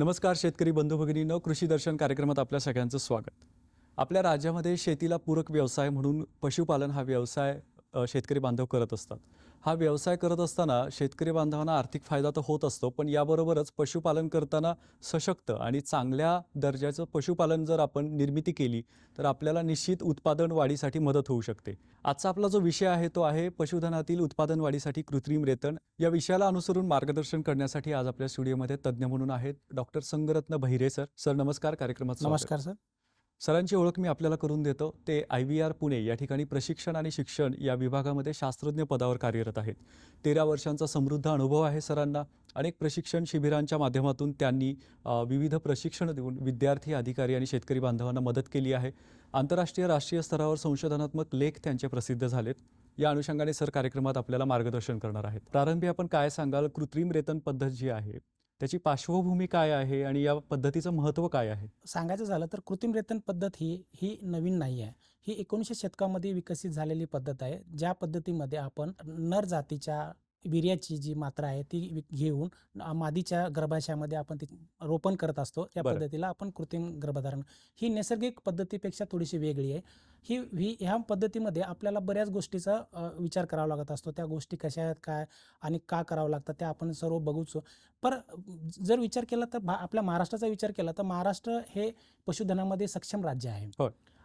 नमस्कार शेतकरी बंधू भगिनीनं कृषी दर्शन कार्यक्रमात आपल्या सगळ्यांचं स्वागत. आपल्या राज्यामध्ये शेतीला पूरक व्यवसाय म्हणून पशुपालन हा व्यवसाय शेतकरी बांधव करत असतात. हा व्यवसाय करत असताना शेतकरी बांधवांना आर्थिक फायदा तर होत असतो पण याबरोबरच पशुपालन करताना सशक्त आणि चांगल्या दर्जाचं पशुपालन जर आपण निर्मिती केली तर आपल्याला निश्चित उत्पादन वाढीसाठी मदत होऊ शकते. आजचा आपला जो विषय आहे तो आहे पशुधनातील उत्पादन वाढीसाठी कृत्रिम रेतन. या विषयाला अनुसरून मार्गदर्शन करण्यासाठी आज आपल्या स्टुडिओमध्ये तज्ज्ञ म्हणून आहेत डॉक्टर संगरत्न बहिरे सर. सर नमस्कार. कार्यक्रमात नमस्कार सर. सरांची ओळख मी आपल्याला करून देतो. ते आय व्ही आर पुणे या ठिकाणी प्रशिक्षण आणि शिक्षण या विभागामध्ये शास्त्रज्ञ पदावर कार्यरत आहेत. तेरा वर्षांचा समृद्ध अनुभव आहे सरांना. अनेक प्रशिक्षण शिबिरांच्या माध्यमातून त्यांनी विविध प्रशिक्षण देऊन विद्यार्थी अधिकारी आणि शेतकरी बांधवांना मदत केली आहे. आंतरराष्ट्रीय राष्ट्रीय स्तरावर संशोधनात्मक लेख त्यांचे प्रसिद्ध झालेत. या अनुषंगाने सर कार्यक्रमात आपल्याला मार्गदर्शन करणार आहेत. प्रारंभी आपण काय सांगाल? कृत्रिम रेतन पद्धत जी आहे त्याची पार्श्वभूमी काय आहे आणि या पद्धतीचं महत्त्व काय आहे? सांगायचं झालं तर कृत्रिम रेतन पद्धत ही ही नवीन नाही आहे. ही एकोणीसशे शतकामध्ये विकसित झालेली पद्धत आहे. ज्या पद्धतीमध्ये आपण नर जातीच्या वीर्याची जी मात्रा आहे ती घेऊन मादीच्या गर्भाशयामध्ये आपण ती रोपण करत असतो त्या. पद्धतीला आपण कृत्रिम गर्भधारण. ही नैसर्गिक पद्धतीपेक्षा थोडीशी वेगळी आहे. ही ही ह्या पद्धतीमध्ये आपल्याला बऱ्याच गोष्टीचा विचार करावा लागत असतो. त्या गोष्टी कशा आहेत काय आणि का करावं लागतं त्या आपण सर्व बघूच. पर जर विचार केला तर आपल्या महाराष्ट्राचा विचार केला तर महाराष्ट्र हे पशुधनामध्ये सक्षम राज्य आहे.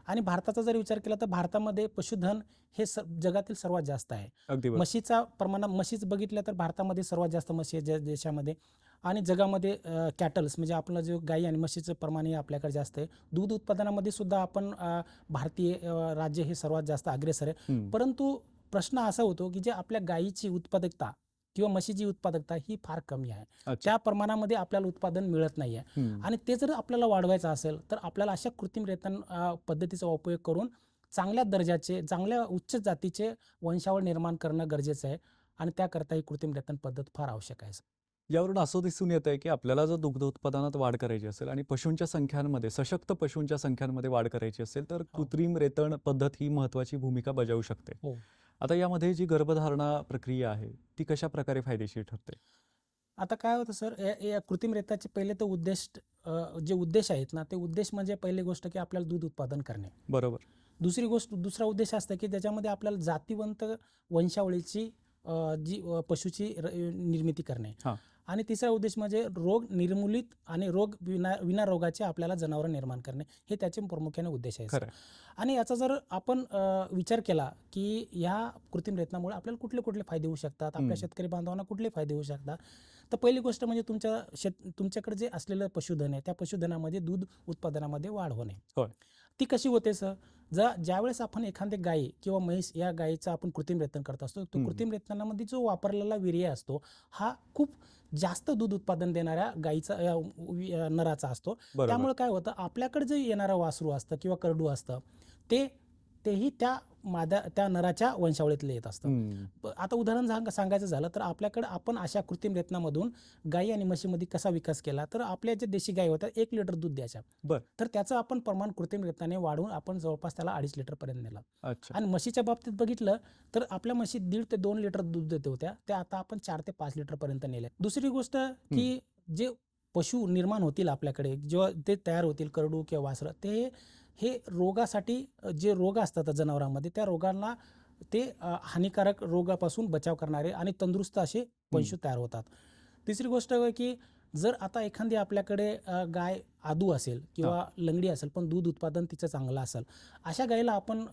आणि भारताचा जर विचार केला तर भारतामध्ये पशुधन हे स जगातील सर्वात जास्त आहे. म्हशीचा प्रमाण म्हशीच बघितलं तर भारतामध्ये सर्वात जास्त म्हशी आहे देशामध्ये आणि जगामध्ये कॅटल्स म्हणजे आपलं जे गाई आणि म्हशीचं प्रमाण हे आपल्याकडे जास्त आहे दूध उत्पादनामध्ये सुद्धा आपण भारतीय राज्य हे सर्वात जास्त अग्रेसर आहे. परंतु प्रश्न असा होतो की जे आपल्या गायीची उत्पादकता किंवा म्हशीची उत्पादकता ही फार कमी आहे. त्या प्रमाणामध्ये आपल्याला उत्पादन मिळत नाही आहे. आणि ते जर आपल्याला वाढवायचं असेल तर आपल्याला अशा कृत्रिम रेतन पद्धतीचा उपयोग करून चांगल्या दर्जाचे चांगल्या उच्च जातीचे वंशावळ निर्माण करणं गरजेचं आहे आणि त्याकरता ही कृत्रिम रेतन पद्धत फार आवश्यक आहे यावरून असं दिसून येत आहे की आपल्याला जर दुग्ध उत्पादनात वाढ करायची असेल आणि पशूंच्या संख्यांमध्ये सशक्त पशूंच्या संख्यांमध्ये वाढ करायची असेल तर कृत्रिम रेतन पद्धत ही महत्वाची भूमिका बजावू शकते हो. आता यामध्ये जी गर्भधारणा प्रक्रिया आहे ती कशा प्रकारे फायदेशीर ठरते? आता काय होतं सर या या कृत्रिम रेताचे पहिले तर उद्देश जे उद्देश आहेत ना ते उद्देश म्हणजे पहिली गोष्ट की आपल्याला दूध उत्पादन करणे. बरोबर. दुसरी गोष्ट दुसरा उद्देश असतं की त्याच्यामध्ये आपल्याला जातीवंत वंशावळीची जी पशुची निर्मिती करणे. हां. आणि तिसरा उद्देश म्हणजे रोग निर्मूलित आणि रोग विना विना रोगाचे आपल्याला जनावरं निर्माण करणे. हे त्याचे प्रामुख्याने उद्देश आहे. आणि याचा जर आपण विचार केला की ह्या कृत्रिम रेतनामुळे आपल्याला कुठले कुठले फायदे होऊ शकतात? आपल्या. शेतकरी बांधवांना कुठले फायदे होऊ शकतात? तर पहिली गोष्ट म्हणजे तुमच्या शेत तुमच्याकडे जे असलेलं पशुधन आहे त्या पशुधनामध्ये दूध उत्पादनामध्ये वाढ होणे. ती कशी होते सर? जर ज्यावेळेस आपण एखादे गाई किंवा म्हैस या गायीचं आपण कृत्रिम रेतन करत असतो तो. कृत्रिम रेतनामध्ये जो वापरलेला वीर्य असतो हा खूप जास्त दूध उत्पादन देणाऱ्या गायीचा नराचा असतो त्यामुळे काय होतं आपल्याकडे जे येणारं वासरू असतं किंवा करडू असतं ते तेही त्या माद्या त्या नराच्या वंशावळीतले येत असतं. हम्म. प- आता उदाहरण सांग सांगायचं झालं तर आपल्याकडे आपण अशा कृत्रिम रेतनामधून गाई आणि म्हशीमध्ये कसा विकास केला तर आपल्या जे देशी गाई होत्या एक लिटर दूध द्यायच्या. तर त्याचं आपण प्रमाण कृत्रिम रेतनाने वाढवून आपण जवळपास त्याला अडीच लिटर पर्यंत नेलं. आणि म्हशीच्या बाबतीत बघितलं तर आपल्या म्हशी दीड ते दोन लिटर दूध देत होत्या त्या आता आपण चार ते पाच लिटर पर्यंत नेल्या दुसरी गोष्ट की जे पशु निर्माण होतील आपल्याकडे जेव्हा ते तयार होतील करडू किंवा वासरं ते हे रोगासाठी जे रोग असतात जनावरांमध्ये त्या रोगांना ते हानिकारक रोगापासून बचाव करणारे आणि तंदुरुस्त असे पशु तयार होतात. तिसरी गोष्ट की जर आता एखादी आपल्याकडे गाय आदू असेल किंवा लंगडी असेल पण दूध उत्पादन तिचं चांगलं असेल अशा गायीला आपण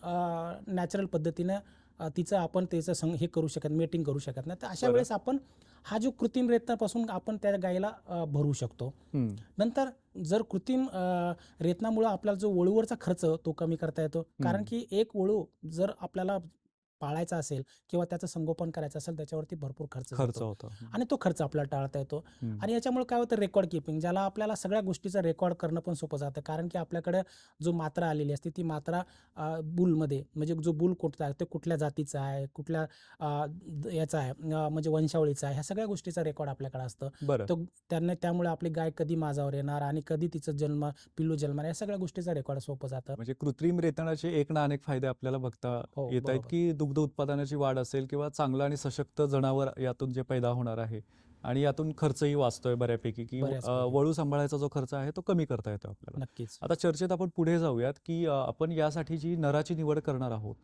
नॅचरल पद्धतीनं तिचं आपण त्याचं संग हे करू शकत मेटिंग करू शकत नाही. तर अशा. वेळेस आपण हा जो कृत्रिम रेतनापासून आपण त्या गायीला भरू शकतो. नंतर जर कृत्रिम रेतनामुळं आपल्याला जो वळूवरचा खर्च तो कमी करता येतो. कारण. की एक वळू जर आपल्याला पाळायचा असेल किंवा त्याचं संगोपन करायचं असेल त्याच्यावरती भरपूर खर्च खर्च. होतो. आणि तो खर्च आपल्याला टाळता येतो. आणि याच्यामुळे काय होतं रेकॉर्ड किपिंग ज्याला आपल्याला सगळ्या गोष्टीचं रेकॉर्ड करणं पण सोपं जातं. कारण की आपल्याकडे जो मात्रा आलेली असते ती मात्रा बुलमध्ये म्हणजे जो बुल कुठचा आहे ते कुठल्या जातीचा आहे कुठल्या याचा आहे म्हणजे वंशावळीचा आहे ह्या सगळ्या गोष्टीचा रेकॉर्ड आपल्याकडे असतं. तो त्यांना त्यामुळे आपली गाय कधी माझावर येणार आणि कधी तिचं जन्म पिल्लू जन्मणार या सगळ्या गोष्टीचा रेकॉर्ड सोपं जातं. म्हणजे कृत्रिम रेतनाचे एक ना अनेक फायदे आपल्याला बघता हो, येत आहेत. की दुग्ध उत्पादनाची वाढ असेल किंवा चांगलं आणि सशक्त जनावर यातून जे पैदा होणार आहे आणि यातून खर्चही वाचतोय बऱ्यापैकी की. वळू सांभाळायचा जो खर्च आहे तो कमी करता येतो आपल्याला नक्कीच आता चर्चेत आपण पुढे जाऊयात की आपण यासाठी जी नराची निवड करणार आहोत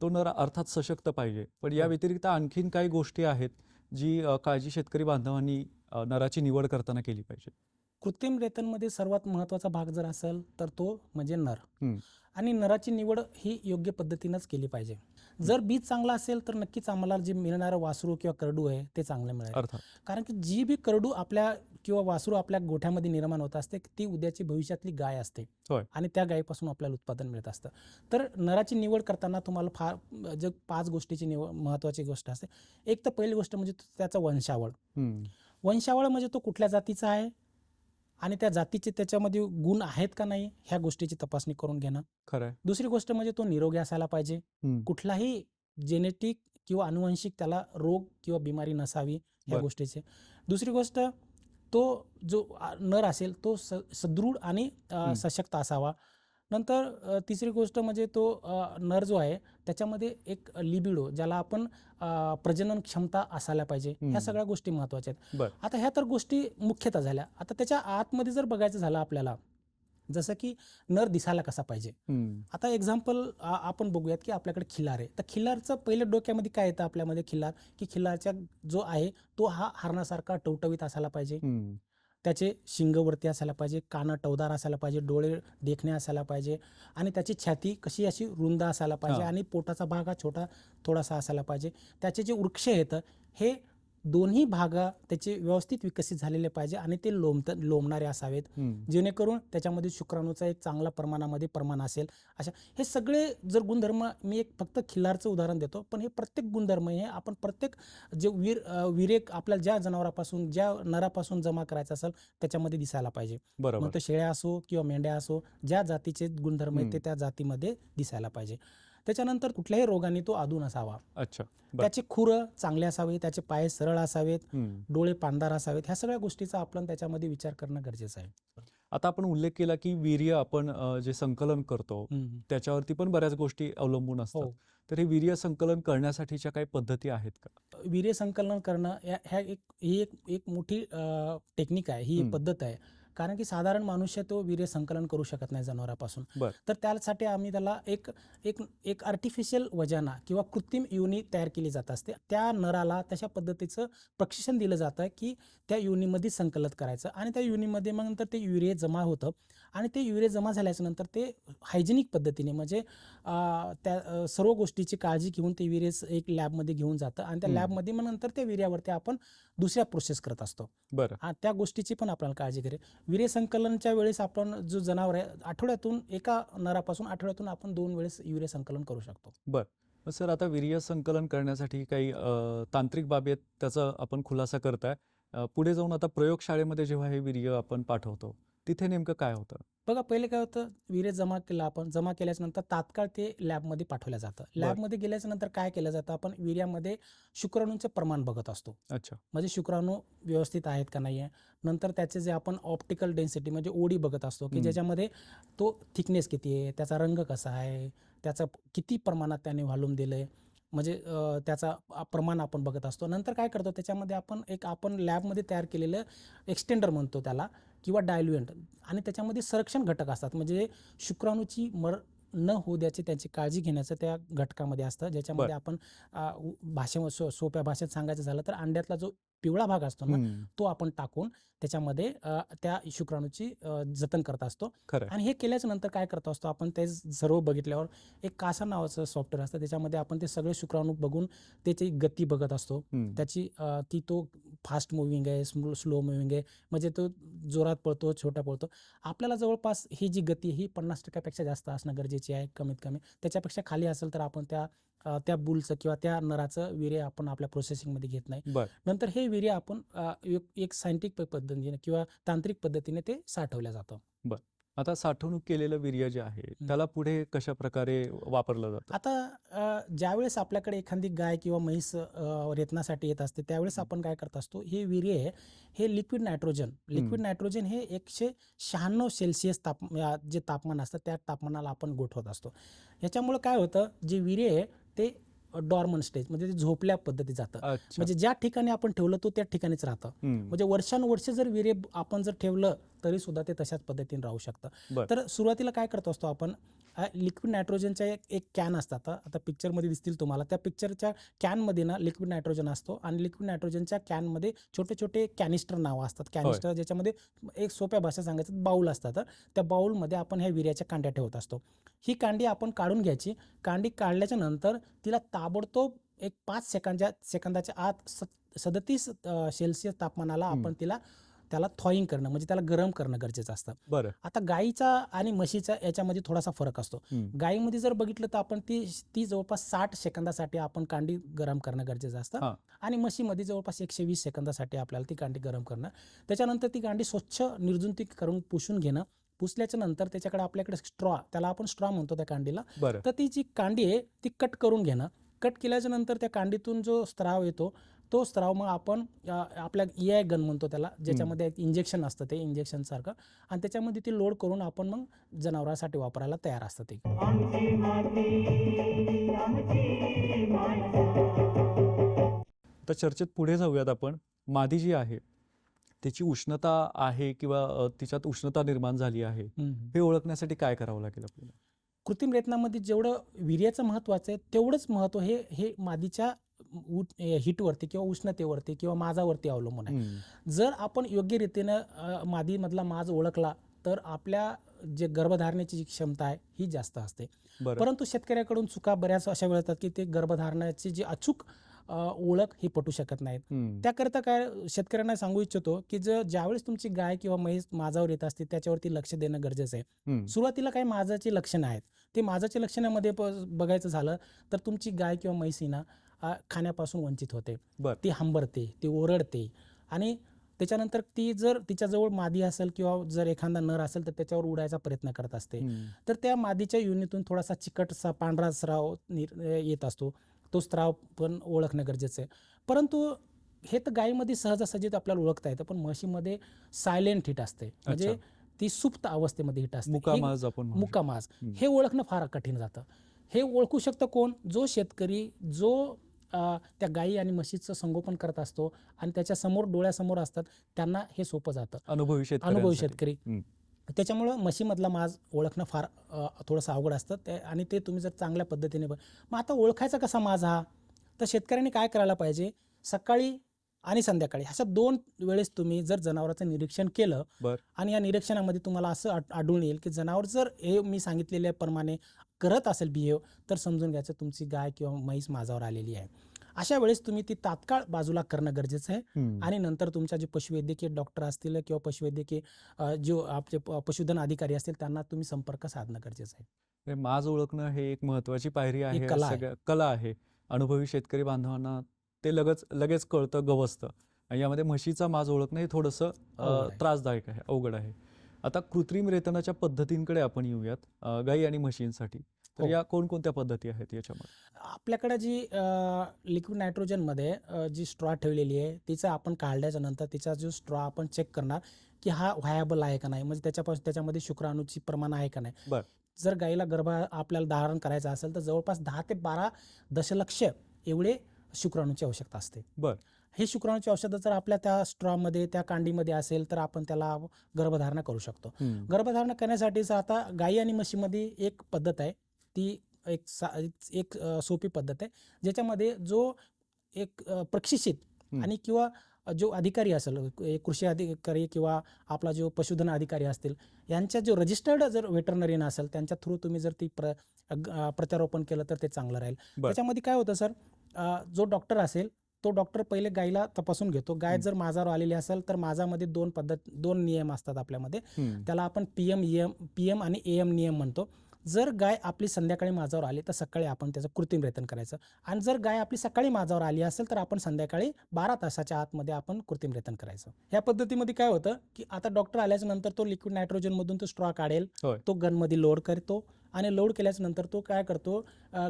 तो नर अर्थात सशक्त पाहिजे पण या हो. व्यतिरिक्त आणखीन काही गोष्टी आहेत जी काळजी शेतकरी बांधवांनी नराची निवड करताना केली पाहिजे कृत्रिम रेतनमध्ये सर्वात महत्त्वाचा भाग जर असेल तर तो म्हणजे नर. आणि नराची निवड ही योग्य पद्धतीनंच केली पाहिजे. जर बीज चांगला असेल तर नक्कीच आम्हाला जे मिळणारं वासरू किंवा करडू आहे ते चांगलं मिळेल. कारण की जी बी करडू आपल्या किंवा वासरू आपल्या गोठ्यामध्ये निर्माण होत असते ती उद्याची भविष्यातली गाय असते. आणि त्या गायीपासून आपल्याला उत्पादन मिळत असतं. तर नराची निवड करताना तुम्हाला फार जे पाच गोष्टीची निवड महत्त्वाची गोष्ट असते. एक तर पहिली गोष्ट म्हणजे त्याचा वंशावळ. वंशावळ म्हणजे तो कुठल्या जातीचा आहे? आणि त्या जातीचे त्याच्यामध्ये गुण आहेत का नाही ह्या गोष्टीची तपासणी करून घेणं खरं दुसरी गोष्ट म्हणजे तो निरोगी असायला पाहिजे. कुठलाही जेनेटिक किंवा अनुवंशिक त्याला रोग किंवा बिमारी नसावी बरं. गोष्टीचे दुसरी गोष्ट तो जो नर असेल तो सदृढ आणि. सशक्त असावा नंतर तिसरी गोष्ट म्हणजे तो नर जो आहे त्याच्यामध्ये एक लिबिडो ज्याला आपण प्रजनन क्षमता असायला पाहिजे. ह्या सगळ्या गोष्टी महत्त्वाच्या आहेत. आता ह्या तर गोष्टी मुख्यतः झाल्या आता त्याच्या आतमध्ये जर बघायचं झालं आपल्याला जसं की नर दिसायला कसा पाहिजे. आता एक्झाम्पल आपण बघूयात की आपल्याकडे खिल्लार आहे तर खिल्लारचं पहिलं डोक्यामध्ये काय येतं आपल्यामध्ये खिल्लार की खिल्लारच्या जो आहे तो हा हरणासारखा टवटवीत असायला पाहिजे. त्याचे शिंगवरती असायला पाहिजे कानं टवदार असायला पाहिजे डोळे देखणे असायला पाहिजे आणि त्याची छाती कशी अशी रुंद असायला पाहिजे. आणि पोटाचा भाग हा छोटा थोडासा असायला पाहिजे त्याचे जे वृक्ष येतं हे दोन्ही भाग त्याचे व्यवस्थित विकसित झालेले पाहिजे आणि ते लोंबत लोंबणारे असावेत. जेणेकरून त्याच्यामध्ये शुक्राणूचा एक चांगला प्रमाणामध्ये प्रमाण असेल. अशा हे सगळे जर गुणधर्म मी एक फक्त खिल्लारचं उदाहरण देतो पण हे प्रत्येक गुणधर्म हे आपण प्रत्येक जे वीर विरेक आपल्याला ज्या जनावरापासून ज्या नरापासून जमा करायचं असेल त्याच्यामध्ये दिसायला पाहिजे. मग बरोबर तो शेळ्या असो किंवा मेंढ्या असो ज्या जातीचे गुणधर्म आहेत ते. त्या जातीमध्ये दिसायला पाहिजे. त्याच्यानंतर कुठल्याही रोगाने तो आदून असावा अच्छा. त्याचे खुरं चांगले असावे त्याचे पाय सरळ असावेत. डोळे पांदार असावेत ह्या सगळ्या गोष्टीचा आपण त्याच्यामध्ये विचार करणं गरजेचं आहे आता आपण उल्लेख केला की वीर्य आपण जे संकलन करतो. त्याच्यावरती पण बऱ्याच गोष्टी अवलंबून असतात हो. तर हे वीर्य संकलन करण्यासाठीच्या काही पद्धती आहेत का वीर्य संकलन करणं ह्या एक ही एक एक मोठी टेक्निक आहे ही एक. पद्धत आहे कारण की साधारण मनुष्य तो वीर्य संकलन करू शकत नाही जनावरापासून. तर त्यासाठी आम्ही त्याला एक एक एक आर्टिफिशियल वजाना किंवा कृत्रिम युनी तयार केली जात असते. त्या नराला तशा पद्धतीचं प्रशिक्षण दिलं जातं की त्या युनीमध्ये संकलित करायचं. आणि त्या युनीमध्ये मग नंतर ते युरिया जमा होतं. आणि ते युरिया जमा झाल्याच्यानंतर ते हायजेनिक पद्धतीने म्हणजे त्या सर्व गोष्टीची काळजी घेऊन ते विरेस एक लॅबमध्ये घेऊन जातं आणि त्या. लॅबमध्ये मग नंतर त्या विर्यावरती आपण दुसऱ्या प्रोसेस करत असतो. बरं. हा, त्या गोष्टीची पण आपल्याला काळजी घ्यावी वीर्य संकलनच्या वेळेस आपण जो जनावर आहे आठवड्यातून एका नरापासून आठवड्यातून आपण दोन वेळेस युरिया संकलन करू शकतो. मग सर आता वीर्य संकलन करण्यासाठी काही तांत्रिक बाबी आहेत त्याचा आपण खुलासा करताय. पुढे जाऊन आता प्रयोगशाळेमध्ये जेव्हा हे वीर्य आपण पाठवतो तिथे नेमकं काय होतं? बघा पहिले काय होतं? विरे जमा केलं आपण जमा केल्याच्यानंतर तात्काळ ते लॅबमध्ये पाठवलं जातं. लॅबमध्ये गेल्याच्यानंतर काय केलं जातं? आपण विर्यामध्ये शुक्राणूंचे प्रमाण बघत असतो. अच्छा. म्हणजे शुक्राणू व्यवस्थित आहेत का नाही आहे नंतर त्याचे जे आपण ऑप्टिकल डेन्सिटी म्हणजे ओडी बघत असतो की. ज्याच्यामध्ये तो थिकनेस किती आहे? त्याचा रंग कसा आहे? त्याचा किती प्रमाणात त्याने व्हॉल्यूम दिलं आहे म्हणजे त्याचा प्रमाण आपण बघत असतो. नंतर काय करतो त्याच्यामध्ये आपण एक आपण लॅबमध्ये तयार केलेलं एक्सटेंडर म्हणतो त्याला किंवा डायल्युएंट आणि त्याच्यामध्ये संरक्षण घटक असतात. म्हणजे शुक्राणूची मर न होऊ द्याची त्यांची काळजी घेण्याचं त्या घटकामध्ये असतं. ज्याच्यामध्ये आपण आ, उ- भाषे सो सोप्या भाषेत सांगायचं झालं तर अंड्यातला जो पिवळा भाग असतो ना तो आपण टाकून त्याच्यामध्ये त्या शुक्राणूची जतन करत असतो. आणि हे केल्याच्यानंतर काय करत असतो आपण ते सर्व बघितल्यावर एक कासा नावाचं सॉफ्टवेअर असतं. त्याच्यामध्ये आपण ते सगळे शुक्राणू बघून त्याची गती बघत असतो. त्याची की तो फास्ट मुव्हिंग आहे स्लो मुव्हिंग आहे. म्हणजे तो जोरात पळतो छोटा पळतो. आपल्याला जवळपास ही जी गती ही पन्नास टक्क्यापेक्षा जास्त असणं गरजेची आहे कमीत कमी. त्याच्यापेक्षा खाली असेल तर आपण त्या त्या बुलचं किंवा त्या नराचं वीर्य आपण आपल्या प्रोसेसिंगमध्ये घेत नाही. नंतर हे वीर्य आपण एक- सायंटिफिक पद्धतीने किंवा तांत्रिक पद्धतीने ते साठवलं जातं. आता साठवणूक केलेलं वीर्य जे आहे त्याला पुढे कशा प्रकारे वापरलं जातं? आता ज्यावेळेस आपल्याकडे एखादी गाय किंवा म्हैस रेतनासाठी येत असते त्यावेळेस आपण काय करत असतो हे वीर्य आहे हे लिक्विड नायट्रोजन लिक्विड. नायट्रोजन हे एकशे शहाण्णव सेल्सिअस ताप जे तापमान असतं त्या तापमानाला आपण गोठवत असतो. याच्यामुळं काय होतं जे वीर्य आहे ते डॉर्मन स्टेज म्हणजे ते झोपल्या पद्धती जातं. म्हणजे ज्या ठिकाणी आपण ठेवलं तो त्या ठिकाणीच राहतं. म्हणजे वर्षानुवर्ष जर वीर्य आपण जर ठेवलं तरी सुद्धा ते तशाच पद्धतीने राहू शकतं. तर सुरुवातीला काय करत असतो आपण? लिक्विड नायट्रोजनच्या एक एक कॅन असतात. आता पिक्चरमध्ये दिसतील तुम्हाला. त्या पिक्चरच्या कॅनमध्ये ना लिक्विड नायट्रोजन असतो आणि लिक्विड नायट्रोजनच्या कॅनमध्ये छोटे छोटे कॅनिस्टर नावं असतात. कॅनिस्टर ज्याच्यामध्ये एक सोप्या भाषा सांगायचं बाऊल असतात. त्या बाऊलमध्ये आपण ह्या विर्याच्या कांड्या ठेवत असतो. ही कांडी आपण काढून घ्यायची. कांडी काढल्याच्या नंतर तिला ताबडतोब एक पाच सेकंदाच्या सेकंदाच्या आत स सदतीस सेल्सिअस तापमानाला आपण. तिला त्याला थॉईंग करणं म्हणजे त्याला गरम करणं गरजेचं असतं. बरं. आता गाईचा आणि म्हशीचा याच्यामध्ये थोडासा फरक असतो. हम्म, गाईमध्ये जर बघितलं तर आपण ती ती जवळपास साठ सेकंदासाठी आपण कांडी गरम करणं गरजेचं. असतं. आणि म्हशीमध्ये जवळपास एकशे वीस सेकंदासाठी आपल्याला ती कांडी गरम करणं. त्याच्यानंतर ती कांडी स्वच्छ निर्जंतुक करून पुसून घेणं. पुसल्याच्या नंतर त्याच्याकडे आपल्याकडे स्ट्रॉ त्याला आपण स्ट्रॉ म्हणतो त्या कांडीला. तर ती जी कांडी आहे ती कट करून घेणं. कट केल्याच्यानंतर त्या कांडीतून जो स्त्राव येतो तो स्त्राव मग आपण आपल्या ई आय गन म्हणतो त्याला ज्याच्यामध्ये एक इंजेक्शन असतं ते इंजेक्शन सारखं. आणि त्याच्यामध्ये ती लोड करून आपण मग जनावरांसाठी वापरायला तयार असतं ते. तर चर्चेत पुढे जाऊयात आपण. मादी जी आहे त्याची उष्णता आहे किंवा तिच्यात उष्णता निर्माण झाली आहे हे ओळखण्यासाठी काय करावं लागेल आपल्याला? कृत्रिम रेतनामध्ये जेवढं वीर्याचं महत्त्वाचं आहे तेवढंच महत्त्व हे हे मादीच्या हिटवरती किंवा उष्णतेवरती किंवा माजावरती अवलंबून आहे. जर आपण योग्य रीतीनं मादीमधला माज ओळखला तर आपल्या जे गर्भधारणेची जी क्षमता आहे ही जास्त असते. परंतु शेतकऱ्याकडून चुका बऱ्याच अशा वेळ येतात की ते गर्भधारणाची जी अचूक ओळख ही पटू शकत नाहीत. त्याकरता काय शेतकऱ्यांना सांगू इच्छितो की जर ज्यावेळेस तुमची गाय किंवा म्हैस माझावर येत असते त्याच्यावरती लक्ष देणं गरजेचं आहे. सुरुवातीला काही माझाची लक्षणं आहेत. ते माझाच्या लक्षणामध्ये बघायचं झालं तर तुमची गाय किंवा म्हैस ही ना खाण्यापासून वंचित होते. ती हंबरते ती ओरडते आणि त्याच्यानंतर ती जर तिच्याजवळ मादी असेल किंवा जर एखादा नर असेल तर त्याच्यावर उडायचा प्रयत्न करत असते. तर त्या मादीच्या युनितून थोडासा चिकटसा पांढरा स्राव येत असतो. तो स्राव पण ओळखणं गरजेचं आहे. परंतु हे तर गायीमध्ये सहजासहजी आपल्याला ओळखता येतं पण म्हशीमध्ये सायलेंट हिट असते. म्हणजे. ती सुप्त अवस्थेमध्ये हिट असते. मुकामाज. मुकामाज. हे ओळखणं फार कठीण जातं. हे ओळखू शकतं कोण? जो शेतकरी जो त्या गायी आणि म्हशीचं संगोपन करत असतो आणि त्याच्यासमोर डोळ्यासमोर असतात त्यांना हे सोपं जातं. अनुभवी शेतकरी अनुभवी शेतकरी. त्याच्यामुळं म्हशीमधला माज ओळखणं फार थोडंसं अवघड असतं. ते आणि ते तुम्ही जर चांगल्या पद्धतीने ब- मग आता ओळखायचा कसा माज हा? तर शेतकऱ्यांनी काय करायला पाहिजे? सकाळी आणि संध्याकाळी अशा दोन वेळेस तुम्ही जर जनावरांचं निरीक्षण केलं. आणि या निरीक्षणामध्ये तुम्हाला असं आढ- आढळून येईल की जनावर जर हे मी सांगितलेल्याप्रमाणे करत असेल बिहेव तर समजून घ्यायचं तुमची गाय किंवा म्हैस माझावर आलेली आहे. अशा वेळेस तुम्ही ती तात्काळ बाजूला करणं गरजेचं आहे. आणि नंतर तुमच्या जे पशुवैद्यकीय डॉक्टर असतील किंवा पशुवैद्यकीय जो आपले पशुधन अधिकारी असतील त्यांना तुम्ही संपर्क साधणं गरजेचं आहे. माज ओळखणं हे एक महत्वाची पायरी आहे. कला आहे. सगळ्या कला आहे. अनुभवी शेतकरी बांधवांना ते लगेच लगेच कळतं गवसतं. आणि यामध्ये म्हशीचा माज ओळखणं हे थोडंसं. त्रासदायक आहे अवघड आहे. आता कृत्रिम रेतनाच्या पद्धतींकडे आपण येऊयात गाई आणि म्हशींसाठी तर हो. या कोणकोणत्या पद्धती आहेत याच्यामध्ये आपल्याकडे जी लिक्विड नायट्रोजनमध्ये जी स्ट्रॉ ठेवलेली आहे तिचं आपण काढल्याच्या नंतर तिचा जो स्ट्रॉ आपण चेक करणार की हा व्हायबल आहे का नाही म्हणजे त्याच्यापासून त्याच्यामध्ये शुक्राणूची प्रमाण आहे का नाही बर. जर गाईला गर्भ आपल्याला धारण करायचं असेल तर जवळपास दहा ते बारा दशलक्ष एवढे शुक्राणूची आवश्यकता असते बर. हे शुक्राणूची औषधं जर आपल्या त्या स्ट्रॉमध्ये त्या कांडीमध्ये असेल तर आपण त्याला गर्भधारणा करू शकतो गर्भधारणा करण्यासाठीच आता गाई आणि म्हशीमध्ये एक पद्धत आहे ती एक सा एक सोपी पद्धत आहे ज्याच्यामध्ये जो एक प्रशिक्षित. आणि किंवा जो अधिकारी असेल कृषी अधिकारी किंवा आपला जो पशुधन अधिकारी असतील यांच्या जो रजिस्टर्ड जर वेटरनरीन असेल त्यांच्या थ्रू तुम्ही जर ती प्र प्रत्यारोपण केलं तर ते चांगलं राहील. त्याच्यामध्ये काय होतं सर जो डॉक्टर असेल तो डॉक्टर पहिले गायीला तपासून घेतो. गाय. जर माझावर आलेली असेल तर माझामध्ये दोन पद्धत दोन नियम असतात आपल्यामध्ये. त्याला आपण P M M P M आणि ए एम नियम म्हणतो. जर गाय आपली संध्याकाळी माझावर आली तर सकाळी आपण त्याचं कृत्रिम रेतन करायचं. आणि जर गाय आपली सकाळी माझावर आली असेल तर आपण संध्याकाळी बारा तासाच्या आतमध्ये आपण कृत्रिम रेतन करायचं. ह्या पद्धतीमध्ये काय होतं की आता डॉक्टर आल्याच्यानंतर तो लिक्विड नायट्रोजनमधून तो स्ट्रॉ काढेल. तो गनमध्ये लोड करतो. आणि लोड केल्याच्यानंतर तो काय करतो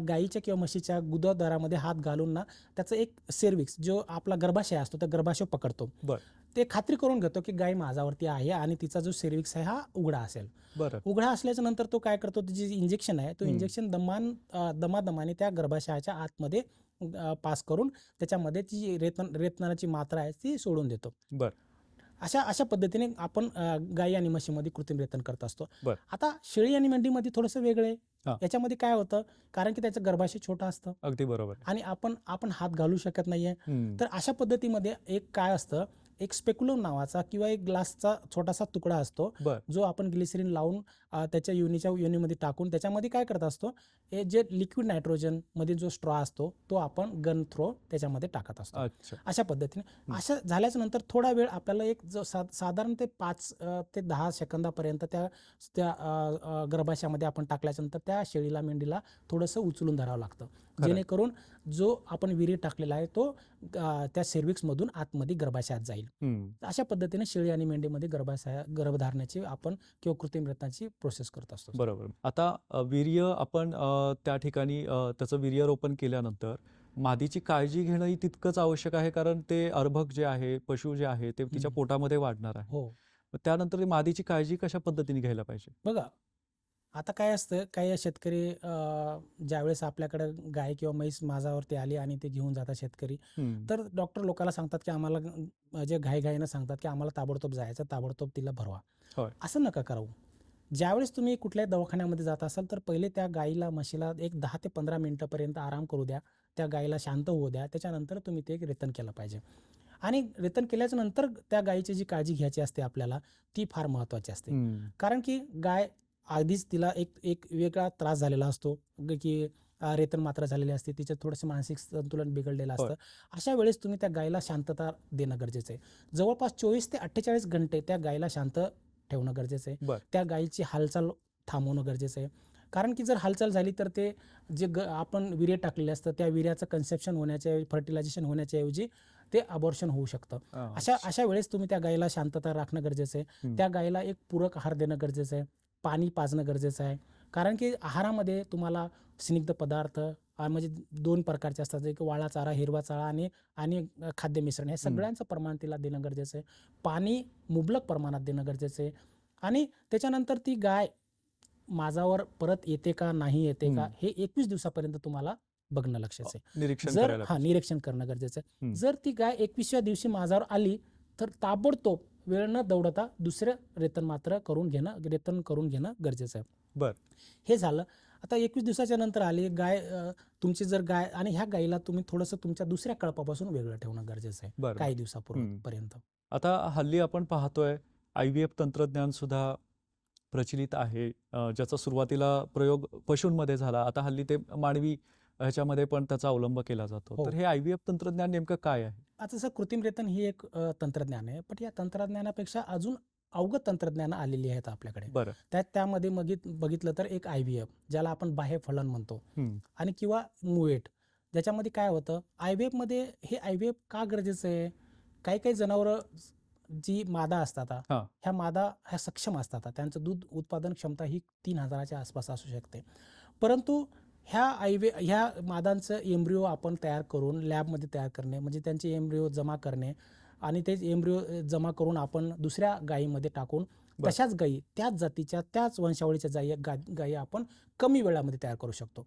गाईच्या किंवा म्हशीच्या गुदद्वारामध्ये हात घालून ना त्याचं एक सेर्विक्स जो आपला गर्भाशय असतो त्या गर्भाशय पकडतो बरं. ते खात्री करून घेतो की गाय माझावरती आहे आणि तिचा जो सेर्विक्स आहे हा उघडा असेल बरं उघडा असल्याच्या नंतर तो काय करतो जे इंजेक्शन आहे तो. इंजेक्शन दमान दमादमाने त्या गर्भाशयाच्या आतमध्ये पास करून त्याच्यामध्ये जी रेतन रेतनाची मात्रा आहे ती सोडून देतो बरं. अशा अशा पद्धतीने आपण गाई आणि म्हशीमध्ये कृत्रिम रेतन करत असतो. आता शेळी आणि मेंढीमध्ये थोडंसं वेगळं आहे. याच्यामध्ये काय होतं कारण की त्याचं गर्भाशय छोटा असतं अगदी बरोबर. आणि आपण आपण हात घालू शकत नाहीये. तर अशा पद्धतीमध्ये एक काय असतं एक स्पेक्युलम नावाचा किंवा एक ग्लासचा छोटासा तुकडा असतो. जो आपण ग्लिसरीन लावून त्याच्या युनीच्या युनीमध्ये टाकून त्याच्यामध्ये काय करत असतो हे जे लिक्विड नायट्रोजनमध्ये जो स्ट्रॉ असतो तो आपण गन थ्रो त्याच्यामध्ये टाकत असतो. अशा पद्धतीने. अशा झाल्याच्यानंतर थोडा वेळ आपल्याला एक जो साधारण ते पाच ते दहा सेकंदापर्यंत त्या त्या गर्भाशयामध्ये आपण टाकल्याच्या नंतर त्या शेळीला मेंढीला थोडंसं उचलून धरावं लागतं. जेणेकरून जो आपण विरी टाकलेला आहे तो त्या सेर्विक्समधून आतमध्ये गर्भाशयात जाईल. हम्म. अशा पद्धतीने शेळी आणि मेंढीमध्ये गर्भाशया गर्भधारणाची आपण किंवा कृत्रिम रत्नाची प्रोसेस करत असतो. बरोबर. आता वीर्य आपण त्या ठिकाणी त्याचं वीर्य रोपण केल्यानंतर मादीची काळजी घेणं ही तितकंच आवश्यक आहे कारण ते अर्भक जे आहे पशु जे आहे ते तिच्या. पोटामध्ये वाढणार आहे. हो. त्यानंतर मादीची काळजी कशा पद्धतीने घ्यायला पाहिजे? बघा आता काय असतं काही शेतकरी ज्यावेळेस आपल्याकडे गाय किंवा म्हैस माझावरती आली आणि ते घेऊन जातात शेतकरी. तर डॉक्टर लोकांना सांगतात की आम्हाला जे घाईघाईनं सांगतात की आम्हाला ताबडतोब जायचं ताबडतोब तिला भरवा. असं नका करावं ज्यावेळेस तुम्ही कुठल्याही दवाखान्यामध्ये जात असाल तर पहिले त्या गाईला म्हशीला एक दहा ते पंधरा मिनिटापर्यंत आराम करू द्या त्या गाईला शांत होऊ द्या त्याच्यानंतर तुम्ही ते रेतन केलं पाहिजे आणि रेतन केल्याच्यानंतर त्या गायीची जी काळजी घ्यायची असते आपल्याला ती फार महत्त्वाची असते. कारण की गाय आधीच तिला एक एक वेगळा त्रास झालेला असतो की रेतन मात्रा झालेली असते तिचं थोडंसं मानसिक संतुलन बिघडलेलं. असतं. अशा वेळेस तुम्ही त्या गायीला शांतता देणं गरजेचं आहे. जवळपास चोवीस ते अठ्ठेचाळीस घंटे त्या गायीला शांत ठेवणं गरजेचं आहे. त्या गायीची हालचाल थांबवणं गरजेचं आहे. कारण की जर हालचाल झाली तर ते जे ग आपण विर्य टाकलेले असतं त्या विर्याचं कन्सेप्शन होण्याच्या फर्टिलायझेशन होण्याच्या ऐवजी ते अबॉर्शन होऊ शकतं. अशा अशा वेळेस तुम्ही त्या गायीला शांतता राखणं गरजेचं आहे. त्या गायीला एक पूरक आहार देणं गरजेचं आहे. पाणी पाजणं गरजेचं आहे. कारण की आहारामध्ये तुम्हाला स्निग्ध पदार्थ म्हणजे दोन प्रकारचे असतात एक वाळा चारा हिरवा चारा आणि आणि खाद्य मिश्रण हे सगळ्यांचं प्रमाण तिला देणं गरजेचं आहे. पाणी मुबलक प्रमाणात देणं गरजेचं आहे. आणि त्याच्यानंतर ती गाय माझावर परत येते का नाही येते का. हे एकवीस दिवसापर्यंत तुम्हाला बघणं लक्षाचं आहे. निरीक्षण जर हा निरीक्षण करणं गरजेचं आहे. जर ती गाय एकवीसव्या दिवशी माझ्यावर आली तर ताबडतोब वेळ न दौडता दुसरं रेतन मात्र करून घेणं रेतन करून घेणं गरजेचं आहे. बर. हे झालं. आता एकवीस दिवसाच्या नंतर आली गाय तुमची जर गाय आणि ह्या गायीला तुम्ही थोडंसं तुमच्या दुसऱ्या कळपापासून वेगळं ठेवणं गरजेचं आहे. बरं. काही दिवसापूर्वीपर्यंत आता हल्ली आपण पाहतोय आय व्ही एफ तंत्रज्ञान सुद्धा प्रचलित आहे. ज्याचा सुरुवातीला प्रयोग पशूंमध्ये झाला. आता हल्ली ते मानवी ह्याच्यामध्ये पण त्याचा अवलंब केला जातो हो. तर हे आय व्ही एफ तंत्रज्ञान नेमकं काय आहे आता जसं कृत्रिम रेतन ही एक तंत्रज्ञान आहे पण या तंत्रज्ञानापेक्षा अजून अवगत तंत्रज्ञान आलेली आहेत आपल्याकडे बरं त्यात त्यामध्ये बघित बघितलं तर एक आय व्ही एफ ज्याला आपण बाह्य फलन म्हणतो. आणि किंवा मुवेट ज्याच्यामध्ये काय होतं आय व्ही एफमध्ये हे आय व्ही एफ का गरजेचं आहे काही काही जनावरं जी मादा असतात. ह्या मादा ह्या सक्षम असतात. त्यांचं दूध उत्पादन क्षमता ही तीन हजाराच्या आसपास असू शकते परंतु ह्या आय व्ही ह्या मादांचं एम्ब्रिओ आपण तयार करून लॅबमध्ये तयार करणे म्हणजे त्यांचे एम्ब्रिओ जमा करणे आणि ते एम्ब्रिओ जमा करून आपण दुसऱ्या गायीमध्ये टाकून. तशाच गायी त्याच जातीच्या त्याच वंशावळीच्या गायी गा- गायी आपण कमी वेळामध्ये तयार करू शकतो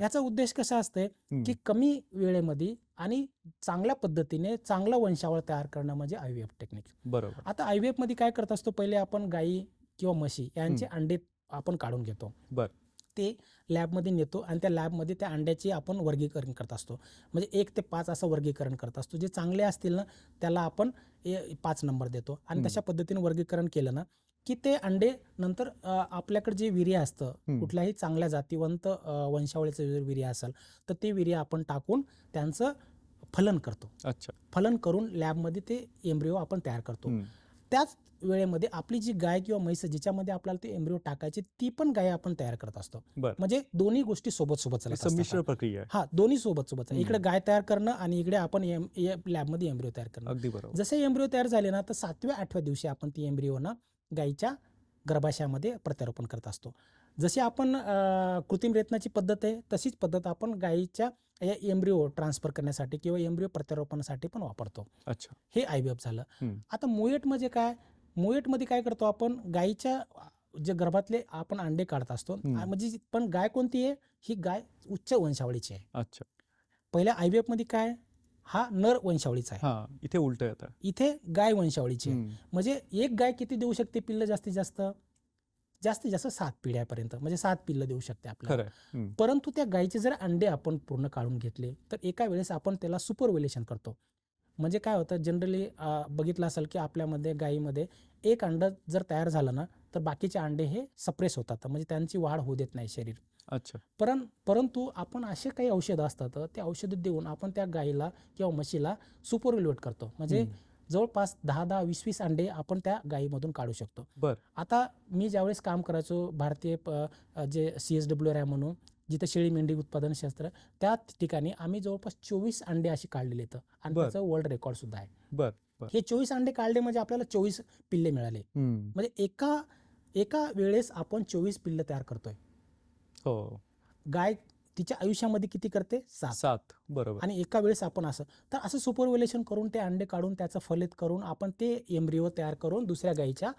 याचा उद्देश कसा असते. की कमी वेळेमध्ये आणि चांगल्या पद्धतीने चांगलं वंशावळ तयार करणं म्हणजे आय व्ही टेक्निक बरोबर आता आय व्ही एफमध्ये काय करत असतो पहिले आपण गायी किंवा म्हशी यांचे अंडे आपण काढून घेतो बर. ते लॅबमध्ये नेतो आणि त्या लॅबमध्ये त्या अंड्याचे आपण वर्गीकरण करत असतो म्हणजे एक ते पाच असं वर्गीकरण करत असतो जे चांगले असतील ना त्याला आपण पाच नंबर देतो आणि. तशा पद्धतीने वर्गीकरण केलं ना की ते अंडे नंतर आपल्याकडे जे विर्य असतं. कुठल्याही चांगल्या जातीवंत वंशावळीचं जर विर्य असेल तर ते विर्य आपण टाकून त्यांचं फलन करतो अच्छा फलन करून लॅबमध्ये ते एम्ब्रिओ आपण तयार करतो. त्याच वेळेमध्ये आपली जी गाय किंवा म्हैस जिच्यामध्ये आपल्याला ते एम्ब्रिओ टाकायचे ती पण गाय आपण तयार करत असतो. म्हणजे दोन्ही गोष्टी सोबत सोबत. संमिश्र प्रक्रिया हा दोन्ही सोबत सोबत. इकडे गाय तयार करणं आणि इकडे आपण लॅबमध्ये एम्ब्रिओ तयार करणं अगदी बरोबर जसे एम्ब्रिओ तयार झाले ना तर सातव्या आठव्या दिवशी आपण ती एम्ब्रिओ ना गायीच्या गर्भाशयामध्ये प्रत्यारोपण करत असतो जशी आपण कृत्रिम रेतनाची पद्धत आहे तशीच पद्धत आपण गायीच्या एम्ब्रिओ ट्रान्सफर करण्यासाठी किंवा एम्ब्रिओ प्रत्यारोपणासाठी पण वापरतो. अच्छा. हे आय बी एफ झालं. आता मुएट म्हणजे काय? मुएटमध्ये काय करतो आपण? गायीच्या जे गर्भातले आपण अंडे काढत असतो म्हणजे पण गाय कोणती आहे? ही गाय उच्च वंशावळीची आहे. अच्छा. पहिल्या आय बी मध्ये काय? हा नर वंशावळीचा आहे. इथे उलट येतं. इथे गाय वंशावळीची. म्हणजे एक गाय किती देऊ शकते पिल्ल जास्तीत जास्त? जास्तीत जास्त सात पिढ्यापर्यंत म्हणजे सात पिल्ल देऊ शकते आपल्याला. परंतु त्या गायीचे जर अंडे आपण पूर्ण काढून घेतले तर एका वेळेस आपण त्याला सुपरव्युलेशन करतो. म्हणजे काय होतं जनरली बघितलं असेल की आपल्यामध्ये गायीमध्ये एक अंड जर तयार झालं ना तर बाकीचे अंडे हे सप्रेस होतात. म्हणजे त्यांची वाढ होऊ देत नाही शरीर. अच्छा. परं परंतु आपण असे काही औषधं असतात ते औषधं देऊन आपण त्या गायीला किंवा म्हशीला सुपरव्युलेट करतो. म्हणजे. जवळपास दहा दहा वीस वीस अंडे आपण त्या गायीमधून काढू शकतो. बर. आता मी ज्यावेळेस काम करायचो भारतीय जे सी एस डब्ल्यू आहे म्हणून जिथे शेळी मेंढी उत्पादन शास्त्र त्या ठिकाणी आम्ही जवळपास चोवीस अंडे अशी काढलेले आहेत. आणि. त्याचं वर्ल्ड रेकॉर्ड सुद्धा आहे. बर हे चोवीस अंडे काढले म्हणजे आपल्याला चोवीस पिल्ले मिळाले. म्हणजे एका एका वेळेस आपण चोवीस पिल्ल तयार करतोय. हो. गाय तिच्या आयुष्यामध्ये किती करते? सात. सात. बरोबर. आणि एका वेळेस आपण असं तर असं सुपरव्युलेशन करून ते अंडे काढून त्याचं फलित करून आपण ते एम्ब्रिओ तयार करून दुसऱ्या गायीच्या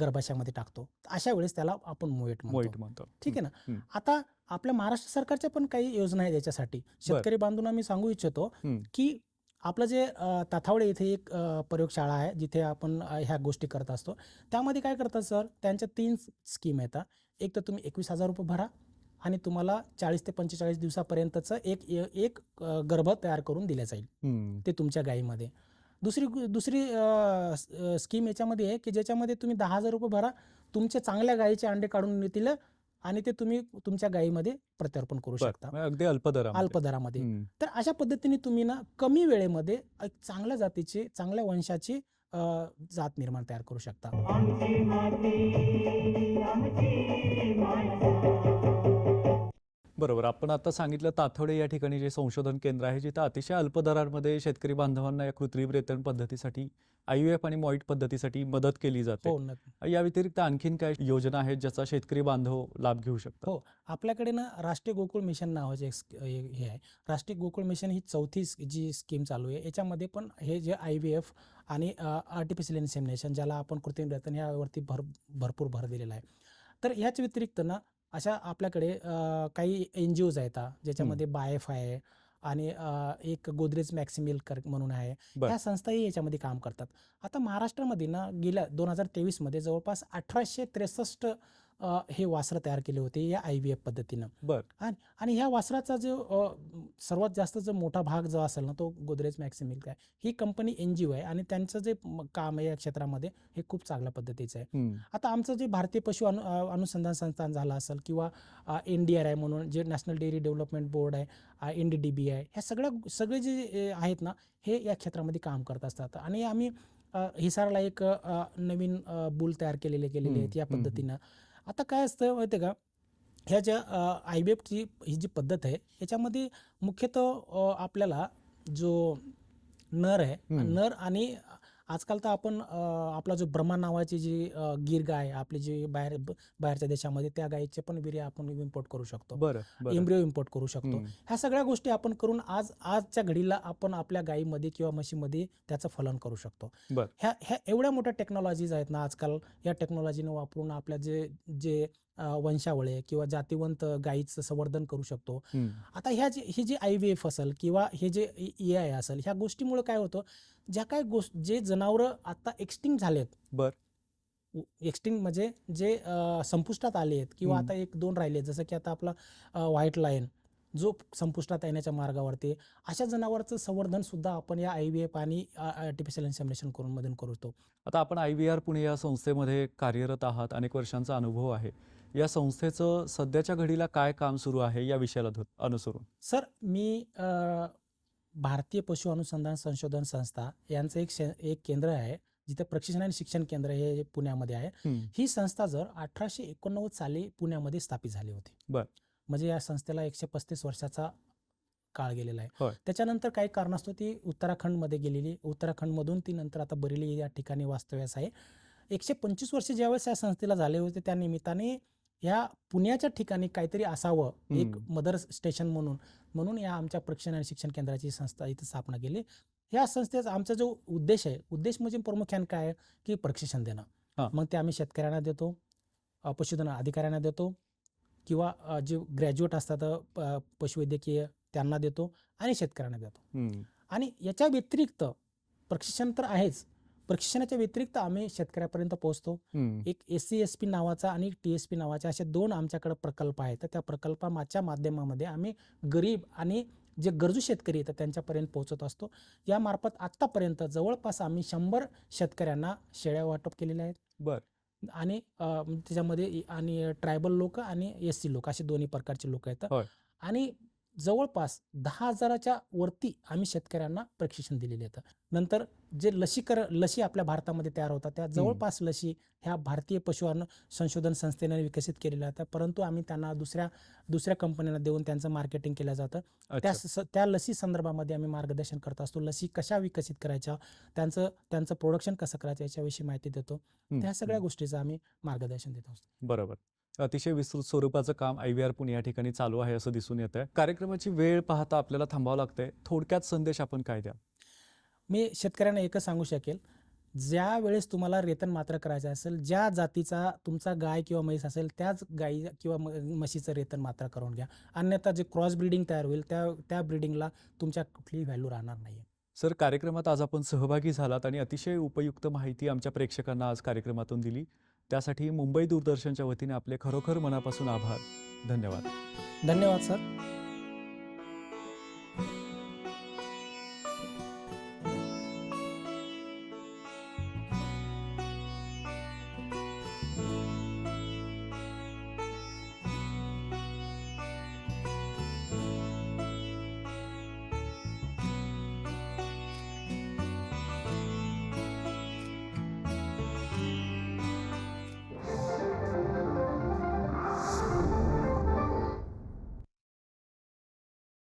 गर्भाशयामध्ये टाकतो. अशा वेळेस त्याला आपण मोएट मोईट म्हणतो. ठीक आहे ना. आता आपल्या महाराष्ट्र सरकारच्या पण काही योजना आहेत याच्यासाठी. शेतकरी बांधवांना मी सांगू इच्छितो. की आपलं जे ताथावडे इथे एक प्रयोगशाळा आहे जिथे आपण ह्या गोष्टी करत असतो. त्यामध्ये काय करतात सर? त्यांच्या तीन स्कीम येतात एक तर तुम्ही एकवीस हजार रुपये भरा. आणि तुम्हाला चाळीस ते पंचेचाळीस दिवसापर्यंतचं एक एक गर्भ तयार करून दिल्या जाईल. ते तुमच्या गायीमध्ये. दुसरी दुसरी स्कीम याच्यामध्ये आहे की ज्याच्यामध्ये तुम्ही दहा हजार रुपये भरा तुमच्या चांगल्या गायीचे अंडे काढून येतील आणि ते तुम्ही तुमच्या गायीमध्ये प्रत्यारोपण करू शकता. अगदी अल्पदरामध्ये. अल्प दरामध्ये हम्म. तर अशा पद्धतीने तुम्ही ना कमी वेळेमध्ये एक चांगल्या जातीची चांगल्या वंशाची जात निर्माण तयार करू शकता. बरोबर. आपण आता सांगितलं ताथवडे या ठिकाणी जे संशोधन केंद्र आहे जिथं अतिशय अल्प दरांमध्ये शेतकरी बांधवांना या कृत्रिम रेतन पद्धतीसाठी आय एफ आणि मॉईट पद्धतीसाठी मदत केली जाते. हो या व्यतिरिक्त आणखीन काय योजना आहेत ज्याचा शेतकरी बांधव लाभ घेऊ शकतात? हो. आपल्याकडे ना राष्ट्रीय गोकुळ मिशन नावाचे हे हे आहे. राष्ट्रीय गोकुळ मिशन ही चौथी जी स्कीम चालू आहे. याच्यामध्ये पण हे जे आय व्ही एफ आणि आर्टिफिशियल इन्सेमिनेशन ज्याला आपण कृत्रिम रेतन यावरती भर भरपूर भर दिलेला आहे. तर ह्याच व्यतिरिक्त ना अशा आपल्याकडे काही एन जी ओज आहेत ज्याच्यामध्ये बायफ आहे आणि एक गोदरेज मॅक्सिमिल कर म्हणून आहे. ह्या संस्थाही याच्यामध्ये काम करतात. आता महाराष्ट्रामध्ये ना गेल्या दोन हजार तेवीसमध्ये जवळपास अठराशे त्रेसष्ट हे वासरं तयार केले होते या आय व्ही एफ पद्धतीनं. बर. आणि ह्या वासराचा जो सर्वात जास्त जो मोठा भाग जो असेल ना तो गोदरेज मॅक्सिमिल्क आहे ही कंपनी एन जी ओ आहे आणि त्यांचं जे काम आहे या क्षेत्रामध्ये हे खूप चांगल्या पद्धतीचं आहे. आता आमचं जे भारतीय पशु अनुसंधान संस्थान झालं असेल किंवा एन डी आर आहे म्हणून जे नॅशनल डेअरी डेव्हलपमेंट बोर्ड आहे एन डी डी बी आहे ह्या सगळ्या सगळे जे आहेत ना हे या क्षेत्रामध्ये काम करत असतात. आणि आम्ही हिसारला एक नवीन बुल तयार केलेले गेलेले आहेत या पद्धतीनं. आता काय असतं माहिती का ह्या ज्या आय बी एफची ही जी पद्धत आहे याच्यामध्ये मुख्यतः आपल्याला जो नर आहे. नर आणि आजकाल तर आपण आपला जो ब्रह्मा नावाची जी गीर गाय आपली जी बाहेर बाहेरच्या देशामध्ये त्या गायीचे पण वीर्य आपण इम्पोर्ट करू शकतो बरं बरं एम्ब्रिओ इम्पोर्ट करू शकतो. ह्या सगळ्या गोष्टी आपण करून आज आजच्या घडीला आपण आपल्या गायीमध्ये किंवा म्हशीमध्ये त्याचं फलन करू शकतो. ह्या ह्या एवढ्या मोठ्या टेक्नॉलॉजीज आहेत ना आजकाल या टेक्नॉलॉजीने वापरून आपल्या जे जे वंशावळे किंवा जातीवंत गायीचं संवर्धन करू शकतो. आता ह्या जे ही जी आय व्ही एफ असेल किंवा हे जे ए आय असेल ह्या गोष्टीमुळे काय होतं ज्या काय गोष्ट जे जनावरं आता एक्स्टिंग झालेत बर. एक्स्टिंग म्हणजे जे संपुष्टात आले आहेत किंवा. आता एक दोन राहिले जसं की आता आपला व्हाईट लायन जो संपुष्टात येण्याच्या मार्गावरती. अशा जनावरांचं संवर्धन सुद्धा आपण या आय व्ही एफ आणि आर्टिफिशियल इन्सेमिनेशन करून मधून करतो आता आपण आय व्ही आर पुणे या संस्थेमध्ये कार्यरत आहात अनेक वर्षांचा अनुभव आहे या संस्थेचं सध्याच्या घडीला काय काम सुरू आहे या विषयाला अनुसरून. सर मी भारतीय पशु अनुसंधान संशोधन संस्था यांचं एक एक केंद्र आहे जिथे प्रशिक्षण आणि शिक्षण केंद्र हे पुण्यामध्ये आहे. ही संस्था जर अठराशे एकोणनव्वद साली पुण्यामध्ये स्थापित झाली होती. बर. म्हणजे या संस्थेला एकशे पस्तीस वर्षाचा काळ गेलेला. आहे. त्याच्यानंतर काही कारणास्तव ती उत्तराखंडमध्ये गेलेली उत्तराखंडमधून ती नंतर आता बरेली या ठिकाणी वास्तव्यास आहे. एकशे पंचवीस वर्ष ज्यावेळेस या संस्थेला झाले होते त्या निमित्ताने या पुण्याच्या ठिकाणी काहीतरी असावं एक. मदर स्टेशन म्हणून म्हणून या आमच्या प्रशिक्षण आणि शिक्षण केंद्राची संस्था इथे स्थापना केली या संस्थेचा आमचा जो उद्देश आहे उद्देश म्हणजे प्रामुख्याने काय की प्रशिक्षण. देणं मग ते आम्ही शेतकऱ्यांना देतो पशुधन अधिकाऱ्यांना देतो किंवा जे ग्रॅज्युएट असतात पशुवैद्यकीय त्यांना देतो आणि शेतकऱ्यांना देतो. आणि याच्या व्यतिरिक्त प्रशिक्षण तर आहेच प्रशिक्षणाच्या व्यतिरिक्त आम्ही शेतकऱ्यापर्यंत पोहोचतो. एक एस सी एस पी नावाचा आणि टी एस पी नावाचे असे दोन आमच्याकडे प्रकल्प आहेत तर त्या प्रकल्पाच्या माध्यमामध्ये आम्ही गरीब आणि जे गरजू शेतकरी आहेत त्यांच्यापर्यंत पोहोचत असतो यामार्फत आत्तापर्यंत जवळपास आम्ही शंभर शेतकऱ्यांना शेळ्या वाटप केलेल्या आहेत बर. आणि त्याच्यामध्ये आणि ट्रायबल लोक आणि एस सी लोक असे दोन्ही प्रकारचे लोक आहेत. आणि जवळपास दहा हजाराच्या वरती आम्ही शेतकऱ्यांना प्रशिक्षण दिलेले आहेत नंतर जे लसीकरण लसी आपल्या भारतामध्ये तयार होतात त्या जवळपास लसी ह्या भारतीय पशु अन्न संशोधन संस्थेने विकसित केलेल्या आहेत. परंतु आम्ही त्यांना दुसऱ्या दुसऱ्या कंपन्यांना देऊन त्यांचं मार्केटिंग केलं जातं. त्या त्या लसी संदर्भामध्ये आम्ही मार्गदर्शन करत असतो. लसी कशा विकसित करायच्या त्यांचं त्यांचं प्रोडक्शन कसं करायचं याच्याविषयी माहिती देतो. त्या सगळ्या. गोष्टीचं आम्ही मार्गदर्शन देत असतो. बरोबर. अतिशय विस्तृत स्वरूपाचं काम आय व्ही आर पुणे या ठिकाणी चालू आहे असं दिसून येत आहे कार्यक्रमाची वेळ पाहता आपल्याला थांबावं लागतंय. थोडक्यात संदेश आपण काय द्या मी शेतकऱ्यांना एकच सांगू शकेल. ज्या वेळेस तुम्हाला रेतन मात्र करायचं असेल ज्या जातीचा तुमचा गाय किंवा म्हैस असेल त्याच गाई किंवा म- म्हशीचं रेतन मात्र करून घ्या. अन्यथा जे क्रॉस ब्रीडिंग तयार होईल त्या त्या ब्रीडिंगला तुमच्या कुठलीही व्हॅल्यू राहणार नाही सर कार्यक्रमात आज आपण सहभागी झालात आणि अतिशय उपयुक्त माहिती आमच्या प्रेक्षकांना आज कार्यक्रमातून दिली. त्यासाठी मुंबई दूरदर्शनच्या वतीने आपले खरोखर मनापासून आभार. धन्यवाद. धन्यवाद सर.